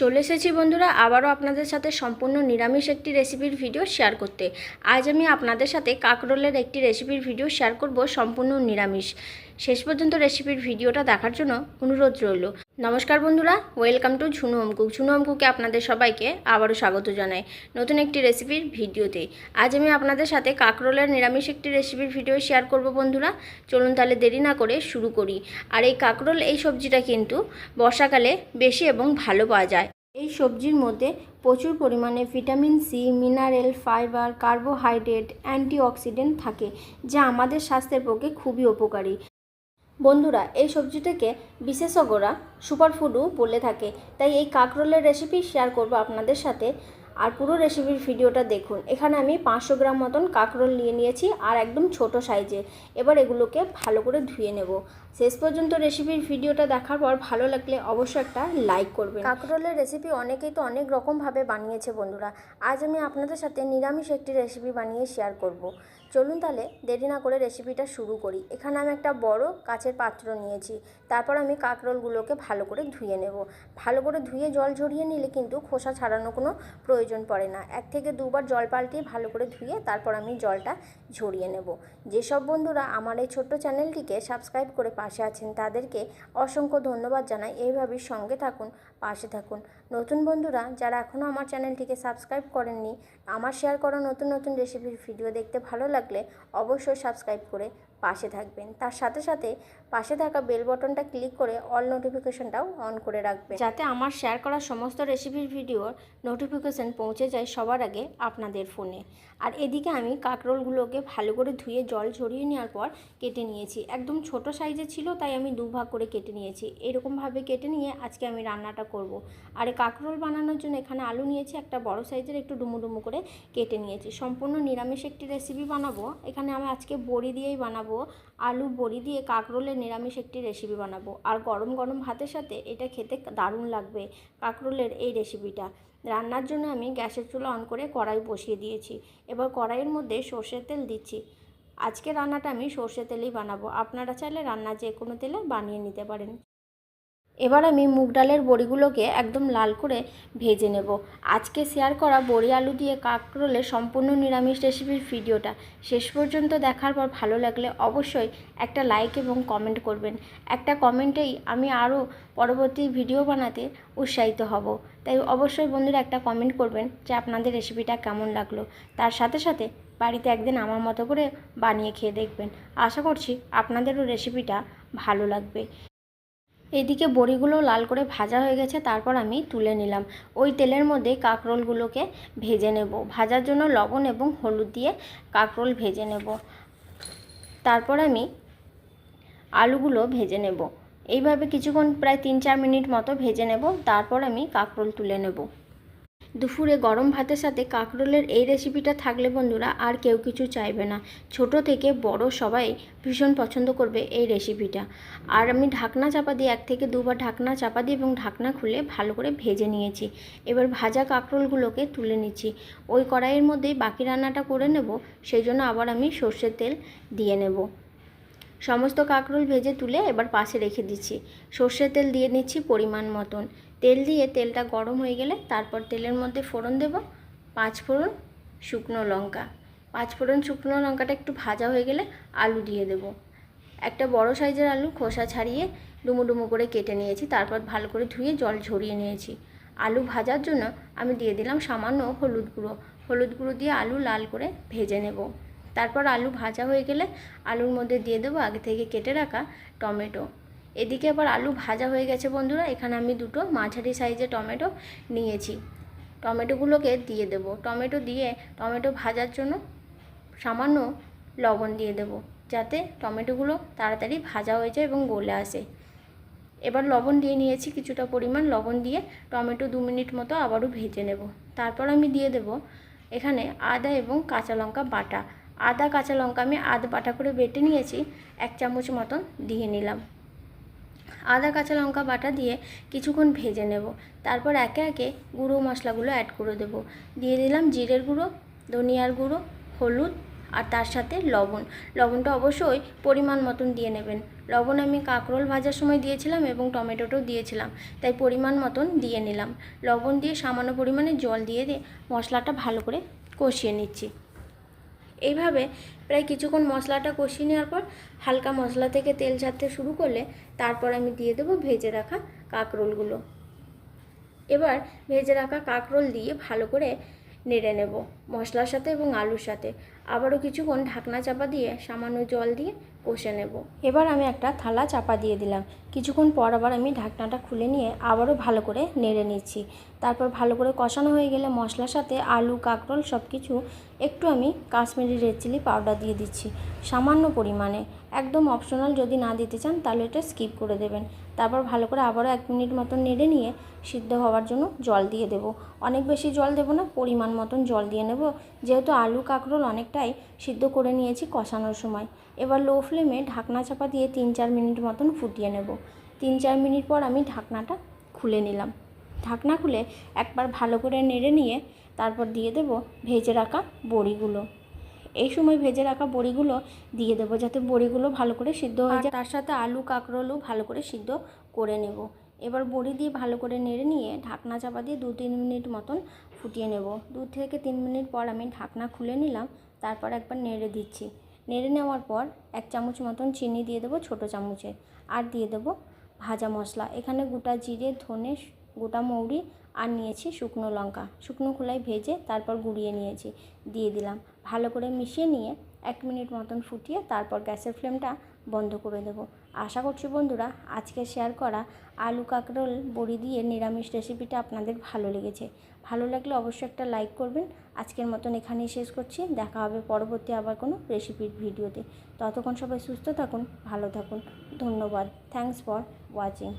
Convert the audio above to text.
চলে এসেছি বন্ধুরা, আবারও আপনাদের সাথে সম্পূর্ণ নিরামিষ একটি রেসিপির ভিডিও শেয়ার করতে। আজ আমি আপনাদের সাথে কাকরোলের একটি রেসিপির ভিডিও শেয়ার করব সম্পূর্ণ নিরামিষ। শেষ পর্যন্ত রেসিপির ভিডিওটা দেখার জন্য অনুরোধ রইল। নমস্কার বন্ধুরা ওয়েলকাম টু ঝুনু অমকুক ঝুনু অমকুকে আপনাদের সবাইকে আবারও স্বাগত জানাই নতুন একটি রেসিপির ভিডিওতে। আজ আমি আপনাদের সাথে কাকরোলের নিরামিষ একটি রেসিপির ভিডিও শেয়ার করব বন্ধুরা। চলুন তাহলে দেরি না করে শুরু করি। আর এই কাকরোল, এই সবজিটা কিন্তু বর্ষাকালে বেশি এবং ভালো পাওয়া যায়। এই সবজির মধ্যে প্রচুর পরিমাণে vitamin C mineral fibre carbohydrate antioxidant থাকে, যা আমাদের স্বাস্থ্যের পক্ষে খুবই উপকারী। বন্ধুরা, এই সবজিটাকে বিশেষজ্ঞরা সুপারফুডও বলে থাকে। তাই এই কাকরোলের রেসিপি শেয়ার করব আপনাদের সাথে। আর পুরো রেসিপির ভিডিওটা দেখুন। এখানে আমি পাঁচশো গ্রাম মতন কাকরোল নিয়ে নিয়েছি আর একদম ছোট সাইজে। এবার এগুলোকে ভালো করে ধুয়ে নেব। শেষ পর্যন্ত রেসিপির ভিডিওটা দেখার পর ভালো লাগলে অবশ্যই একটা লাইক করবেন। কাকরোলের রেসিপি অনেকেই তো অনেক রকমভাবে বানিয়েছে বন্ধুরা। আজ আমি আপনাদের সাথে নিরামিষ একটি রেসিপি বানিয়ে শেয়ার করব। চলুন তাহলে দেরি না করে রেসিপিটা শুরু করি। এখানে আমি একটা বড় কাচের পাত্র নিয়েছি। তারপর আমি কাঁকরোলগুলোকে ভালো করে ধুয়ে নেব। ভালো করে ধুয়ে জল ঝরিয়ে নিলে কিন্তু খোসা ছাড়ানো কোনো প্রয়োজন পড়ে না। এক থেকে দুবার জল পাল্টিয়ে ভালো করে ধুয়ে তারপর আমি জলটা ঝরিয়ে নেব। যেসব বন্ধুরা আমার এই ছোট্ট চ্যানেলটিকে সাবস্ক্রাইব করে পাশে আছেন, তাদেরকে অসংখ্য ধন্যবাদ জানাই। এইভাবেই সঙ্গে থাকুন, পাশে থাকুন। নতুন বন্ধুরা, যারা এখনও আমার চ্যানেলটিকে সাবস্ক্রাইব করেননি, আমার শেয়ার করা নতুন নতুন রেসিপির ভিডিও দেখতে ভালো লাগলে অবশ্যই সাবস্ক্রাইব করে পাশে থাকবেন। তার সাথে সাথে পাশে থাকা বেল বটনটা ক্লিক করে অল নোটিফিকেশনটাও অন করে রাখবেন। যাতে আমার শেয়ার করা সমস্ত রেসিপির ভিডিওর নোটিফিকেশন পৌঁছে যায় সবার আগে আপনাদের ফোনে আর এদিকে আমি কাঁকরোলগুলোকে ভালো করে ধুয়ে জল ঝরিয়ে নেওয়ার পর কেটে নিয়েছি। একদম ছোট সাইজে ছিল, তাই আমি দু ভাগ করে কেটে নিয়েছি। এরকমভাবে কেটে নিয়ে আজকে আমি রান্নাটা করব। আর কাঁকরোল বানানোর জন্য এখানে আলু নিয়েছি, একটা বড় সাইজের একটু ডুমু ডুমু করে কেটে নিয়েছি। সম্পূর্ণ নিরামিষ একটি রেসিপি বানাবো। এখানে আমি আজকে বড়ি দিয়েই বানাবো। আলু, বড়ি দিয়ে কাঁকরোলের নিরামিষ একটি রেসিপি বানাবো। আর গরম গরম ভাতের সাথে এটা খেতে দারুণ লাগবে কাঁকরোলের এই রেসিপিটা রান্নার জন্য আমি গ্যাসের চুলা অন করে কড়াই বসিয়ে দিয়েছি। এবার কড়াইয়ের মধ্যে সর্ষের তেল দিচ্ছি। আজকে রান্নাটা আমি সর্ষে তেলেই বানাবো। আপনারা চাইলে রান্না যে কোনো তেলে বানিয়ে নিতে পারেন। এবার আমি মুগ ডালের বড়িগুলোকে একদম লাল করে ভেজে নেব। আজকে শেয়ার করা বড়ি আলু দিয়ে কাঁকরোলের সম্পূর্ণ নিরামিষ রেসিপির ভিডিওটা শেষ পর্যন্ত দেখার পর ভালো লাগলে অবশ্যই একটা লাইক এবং কমেন্ট করবেন। একটা কমেন্টেই আমি আরও পরবর্তী ভিডিও বানাতে উৎসাহিত হব। তাই অবশ্যই বন্ধুরা একটা কমেন্ট করবেন যে আপনাদের রেসিপিটা কেমন লাগল। তার সাথে সাথে বাড়িতে একদিন আমার মতো করে বানিয়ে খেয়ে দেখবেন। আশা করছি আপনাদেরও রেসিপিটা ভালো লাগবে। এদিকে বড়িগুলো লাল করে ভাজা হয়ে গেছে, তারপর আমি তুলে নিলাম। ওই তেলের মধ্যে কাঁকরোলগুলোকে ভেজে নেব। ভাজার জন্য লবণ এবং হলুদ দিয়ে কাঁকরোল ভেজে নেব। তারপর আমি আলুগুলো ভেজে নেব। এইভাবে কিছুক্ষণ প্রায় তিন চার মিনিট মতো ভেজে নেব। তারপর আমি কাঁকরোল তুলে নেব। দুপুরে গরম ভাতের সাথে কাঁকরোলের এই রেসিপিটা থাকলে বন্ধুরা আর কেউ কিছু চাইবে না। ছোট থেকে বড় সবাই ভীষণ পছন্দ করবে এই রেসিপিটা আর আমি ঢাকনা চাপা দিয়ে এক থেকে দুবার ঢাকনা চাপা দিয়ে এবং ঢাকনা খুলে ভালো করে ভেজে নিয়েছি। এবার ভাজা কাঁকরোলগুলোকে তুলে নিচ্ছি। ওই কড়াইয়ের মধ্যেই বাকি রান্নাটা করে নেব, সেই জন্য আবার আমি সর্ষের তেল দিয়ে নেব। সমস্ত কাঁকরোল ভেজে তুলে এবার পাশে রেখে দিচ্ছি। সর্ষের তেল দিয়ে নিচ্ছি পরিমাণ মতন। তেল দিয়ে তেলটা গরম হয়ে গেলে তারপর তেলের মধ্যে ফোড়ন দেব। পাঁচ ফোড়ন শুকনো লঙ্কা। পাঁচ ফোড়ন শুকনো লঙ্কাটা একটু ভাজা হয়ে গেলে আলু দিয়ে দেব। একটা বড় সাইজের আলু খোসা ছাড়িয়ে ডুমো ডুমো করে কেটে নিয়েছি, তারপর ভালো করে ধুয়ে জল ঝরিয়ে নিয়েছি। আলু ভাজার জন্য আমি দিয়ে দিলাম সামান্য হলুদ গুঁড়ো। হলুদ গুঁড়ো দিয়ে আলু লাল করে ভেজে নেব। তারপর আলু ভাজা হয়ে গেলে আলুর মধ্যে দিয়ে দেবো আগে থেকে কেটে রাখা টমেটো। এদিকে আবার আলু ভাজা হয়ে গেছে বন্ধুরা, এখানে আমি দুটো মাঝারি সাইজের টমেটো নিয়েছি। টমেটোগুলোকে দিয়ে দেব। টমেটো দিয়ে টমেটো ভাজার জন্য সামান্য লবণ দিয়ে দেব, যাতে টমেটোগুলো তাড়াতাড়ি ভাজা হয়ে যায় এবং গলে আসে। এবার লবণ দিয়ে নিয়েছি কিছুটা পরিমাণ। লবণ দিয়ে টমেটো দু মিনিট মতো আবারও ভেজে নেব। তারপর আমি দিয়ে দেব এখানে আদা এবং কাঁচা লঙ্কা বাটা। আদা, কাঁচা লঙ্কা আমি আধ বাটা করে বেটে নিয়েছি, এক চামচ মতন দিয়ে নিলাম। আদা, কাঁচা লঙ্কা বাটা দিয়ে কিছুক্ষণ ভেজে নেব। তারপর একে একে গুঁড়ো মশলাগুলো অ্যাড করে দেব। দিয়ে দিলাম জিরের গুঁড়ো, ধনিয়ার গুঁড়ো, হলুদ আর তার সাথে লবণ। লবণটা অবশ্যই পরিমাণ মতন দিয়ে নেবেন। লবণ আমি কাঁকরোল ভাজার সময় দিয়েছিলাম এবং টমেটোটাও দিয়েছিলাম, তাই পরিমাণ মতন দিয়ে নিলাম। লবণ দিয়ে সামান্য পরিমাণে জল দিয়ে দিয়ে মশলাটা ভালো করে কষিয়ে নিচ্ছি। এইভাবে প্রায় কিছুক্ষণ মশলাটা কষিয়ে নেওয়ার পর হালকা মশলা থেকে তেল ছাড়তে শুরু করলে তারপর আমি দিয়ে দেবো ভেজে রাখা কাঁকরোলগুলো। এবার ভেজে রাখা কাঁকরোল দিয়ে ভালো করে নেড়ে নেব মশলার সাথে এবং আলুর সাথে। আবারও কিছুক্ষণ ঢাকনা চাপা দিয়ে সামান্য জল দিয়ে কষে নেব। এবার আমি একটা থালা চাপা দিয়ে দিলাম। কিছুক্ষণ পর আবার আমি ঢাকনাটা খুলে নিয়ে আবারও ভালো করে নেড়ে নিচ্ছি। তারপর ভালো করে কষানো হয়ে গেলে মশলার সাথে আলু, কাঁকরোল সব কিছু একটু আমি কাশ্মীরি রেড চিলি পাউডার দিয়ে দিচ্ছি সামান্য পরিমাণে। একদম অপশনাল যদি না দিতে চান তাহলে এটা স্কিপ করে দেবেন। তারপর ভালো করে আবারও এক মিনিট মতন নেড়ে নিয়ে সিদ্ধ হওয়ার জন্য জল দিয়ে দেবো। অনেক বেশি জল দেবো না, পরিমাণ মতন জল দিয়ে নেব। যেহেতু আলু, কাঁকরোল অনেকটাই সিদ্ধ করে নিয়েছি কষানোর সময়। এবার লো ফ্লেমে ঢাকনা চাপা দিয়ে তিন চার মিনিট মতন ফুটিয়ে নেব। তিন চার মিনিট পর আমি ঢাকনাটা খুলে নিলাম। ঢাকনা খুলে একবার ভালো করে নেড়ে নিয়ে তারপর দিয়ে দেব ভেজে রাখা বড়িগুলো। এই সময় ভেজে রাখা বড়িগুলো দিয়ে দেবো যাতে বড়িগুলো ভালো করে সিদ্ধ হয়ে যায়। তার সাথে আলু কাঁকরোলও ভালো করে সিদ্ধ করে নেব। এবার বড়ি দিয়ে ভালো করে নেড়ে নিয়ে ঢাকনা চাপা দিয়ে দু তিন মিনিট মতন ফুটিয়ে নেব। দু থেকে তিন মিনিট পর আমি ঢাকনা খুলে নিলাম, তারপর একবার নেড়ে দিচ্ছি। নেড়ে নেওয়ার পর এক চামচ মতন চিনি দিয়ে দেবো ছোটো চামচে। আর দিয়ে দেবো ভাজা মশলা। এখানে গোটা জিরে, ধনে, গোটা মৌরি আর নিয়েছি শুকনো লঙ্কা। শুকনো খোলায় ভেজে তারপর গুঁড়িয়ে নিয়েছি। দিয়ে দিলাম। ভালো করে মিশিয়ে নিয়ে এক মিনিট মতন ফুটিয়ে তারপর গ্যাসের ফ্লেমটা বন্ধ করে দেব। আশা করছি বন্ধুরা, আজকে শেয়ার করা আলু কাঁকরোল বড়ি দিয়ে নিরামিষ রেসিপিটা আপনাদের ভালো লেগেছে। ভালো লাগলে অবশ্যই একটা লাইক করবেন। আজকের মতন এখানেই শেষ করছি। দেখা হবে পরবর্তী আবার কোনো রেসিপির ভিডিওতে ততক্ষণ সবাই সুস্থ থাকুন, ভালো থাকুন। ধন্যবাদ। Thanks for watching